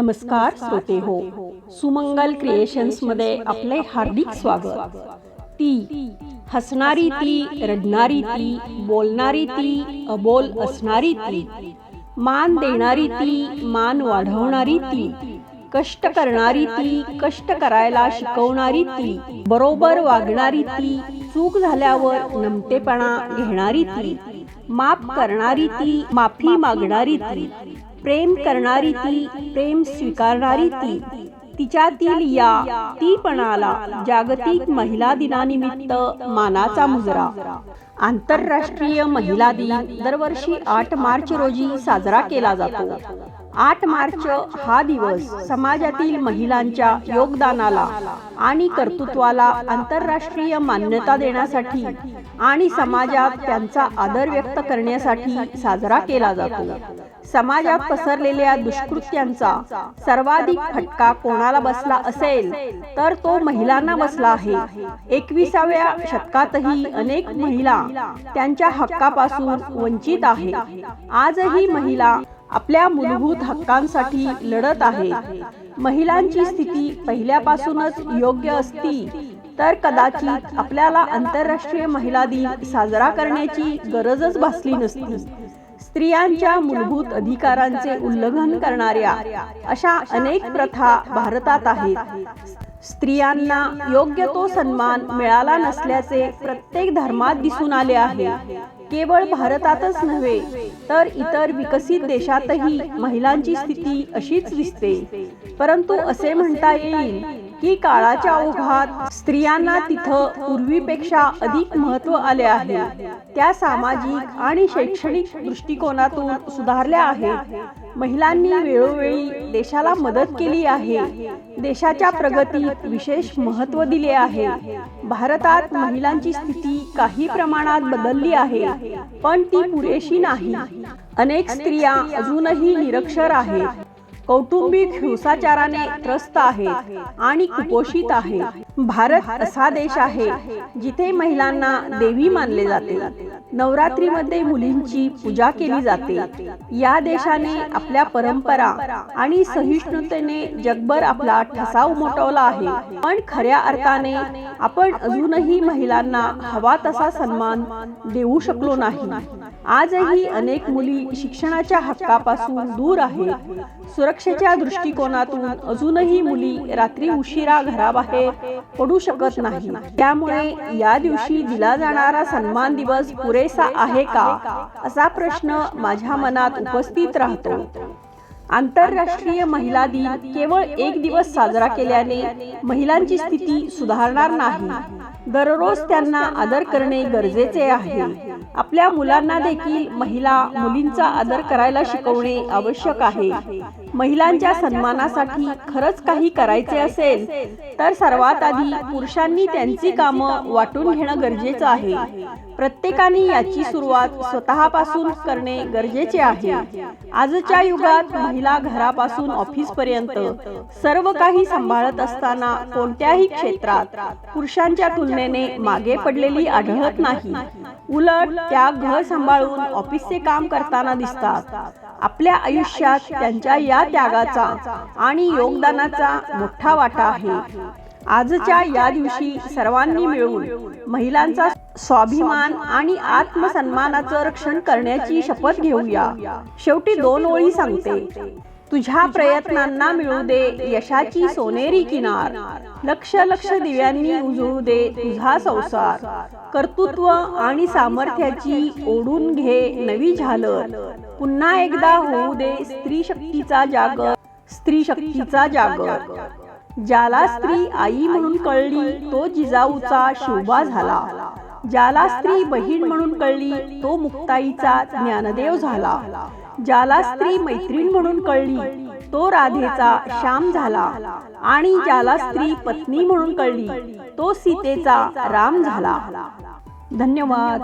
नमस्कार श्रोते हो. सुमंगल क्रिएशन्समध्ये आपले हार्दिक स्वागत. ती हसणारी ती रडणारी ती बोलणारी ती अबोल असणारी ती मान देणारी ती मान वाढवणारी ती कष्ट करणारी ती कष्ट करायला शिकवणारी ती बरोबर वागणारी ती चूक झाल्यावर नमतेपणा घेणारी ती माफ करणारी ती माफी मागणारी ती प्रेम करणारी ती प्रेम स्वीकारणारी ती. तिच्यातील या तीपणाला जागतिक महिला दिनानिमित्त मानाचा मुजरा. आंतरराष्ट्रीय महिला दिन दरवर्षी आठ मार्च रोजी साजरा केला जातो. आठ मार्च हा दिवस समाजातील महिलांच्या योगदानाला आणि कर्तृत्वाला आंतरराष्ट्रीय मान्यता देण्यासाठी आणि समाजात त्यांचा आदर व्यक्त करण्यासाठी साजरा केला जातो. समाजात पसरलेल्या दुष्कृत्यांचा सर्वाधिक फटका कोणाला बसला असेल तर तो महिलांना बसला आहे. एकविसाव्या शतकातही अनेक महिला त्यांच्या हक्कापासून वंचित आहे आजही महिला आपल्या मूलभूत हक्कांसाठी लढत आहे महिलांची स्थिती पहिल्यापासूनच योग्य असती तर कदाचित आपल्याला आंतरराष्ट्रीय महिला दिन साजरा करण्याची गरजच भासली नसती. स्त्रियांच्या मूलभूत अधिकारांचे उल्लंघन करणाऱ्या अशा अनेक प्रथा भारतात आहेत. स्त्रियांना योग्य तो सन्मान मिळाला नसल्याचे प्रत्येक धर्मात दिसून आले आहे. केवळ भारतातच नव्हे तर इतर विकसित देशातही महिलांची स्थिती अशीच दिसते. परंतु असे म्हणता येईल की काळाच्या ओघात स्त्रियांना तिथं पूर्वीपेक्षा अधिक महत्त्व आले आहे. त्या सामाजिक आणि शैक्षणिक दृष्टिकोनातून सुधारल्या आहेत. महिलांनी वेळोवेळी देशाला मदत केली आहे. देशाच्या प्रगतीत विशेष महत्त्व दिले आहे. भारतात महिलांची स्थिती काही प्रमाणात बदलली आहे पण ती पुरेशी नाही. अनेक स्त्रिया अजूनही निरक्षर आहेत. कौटुंबिक हिंसाचाराने त्रस्त आहेत आणि कुपोषित आहेत. भारत असा देश आहे जिथे महिलांना देवी मानले जाते. नवरात्रीमध्ये मुलींची पूजा केली जाते. या देशाने आपल्या परंपरा आणि सहिष्णुतेने जगभर आपला ठसा उमटवला आहे. पण खऱ्या अर्थाने आपण अजूनही महिलांना हवा तसा सन्मान देऊ शकलो नाही. आजही अनेक मुली शिक्षणाच्या हक्कापासून दूर आहेत. सुरक्षेच्या दृष्टिकोनातून अजूनही मुली रात्री उशिरा घराबाहेर पडू शकत नाही. त्यामुळे या दिवशी दिला जाणारा सन्मान दिवस पुरेसा आहे का? असा प्रश्न माझ्या मनात उपस्थित राहतो. आंतरराष्ट्रीय महिला दिन केवळ एक दिवस साजरा केल्याने महिलांची स्थिती सुधारणार नाही. दररोज त्यांना आदर करणे गरजेचे आहे. आपल्या मुलांना देखील महिला मुलींचा आदर करायला शिकवणे आवश्यक आहे. महिलांच्या सन्मानासाठी खरंच काही करायचे असेल तर सर्वात आधी पुरुषांनी त्यांची कामं वाटून घेणं गरजेचं आहे. प्रत्येकाने याची सुरुवात स्वतःपासून करणे गरजेचे आहे. आजच्या युगात महिला घरापासून ऑफिसपर्यंत सर्व काही सांभाळत असताना कोणत्याही क्षेत्रात पुरुषांच्या तुलनेने मागे पडलेली आढळत नाही. उलट त्या घर सांभाळून ऑफिसचे काम करताना दिसतात. आपल्या आयुष्यात त्यांच्या या त्यागाचा आणि योगदानाचा मोठा वाटा आहे. आजच्या या दिवशी सर्वांनी मिळून महिलांचा स्वाभिमान आणि आत्मसन्मानाचं रक्षण करण्याची शपथ घेऊया. शेवटी दोन ओळी सांगते. तुझ्या प्रयत्नांना मिळू दे यशाची सोनेरी किनार. लक्ष लक्ष दिव्यांनी उजळू दे तुझा संसार. कर्तृत्व आणि सामर्थ्याची ओढून घे नवी झालर पुन्हा एकदा होऊ दे स्त्री शक्तीचा जागर स्त्री शक्तीचा जागर ज्याला स्त्री आई म्हणून कळली तो जिजाऊचा शोभा झाला. ज्याला स्त्री बहीण म्हणून कळली तो मुक्ताईचा ज्ञानदेव झाला. ज्याला स्त्री मैत्रीण म्हणून कळली तो राधेचा श्याम झाला. आणि ज्याला स्त्री पत्नी म्हणून कळली तो सीतेचा राम झाला. धन्यवाद.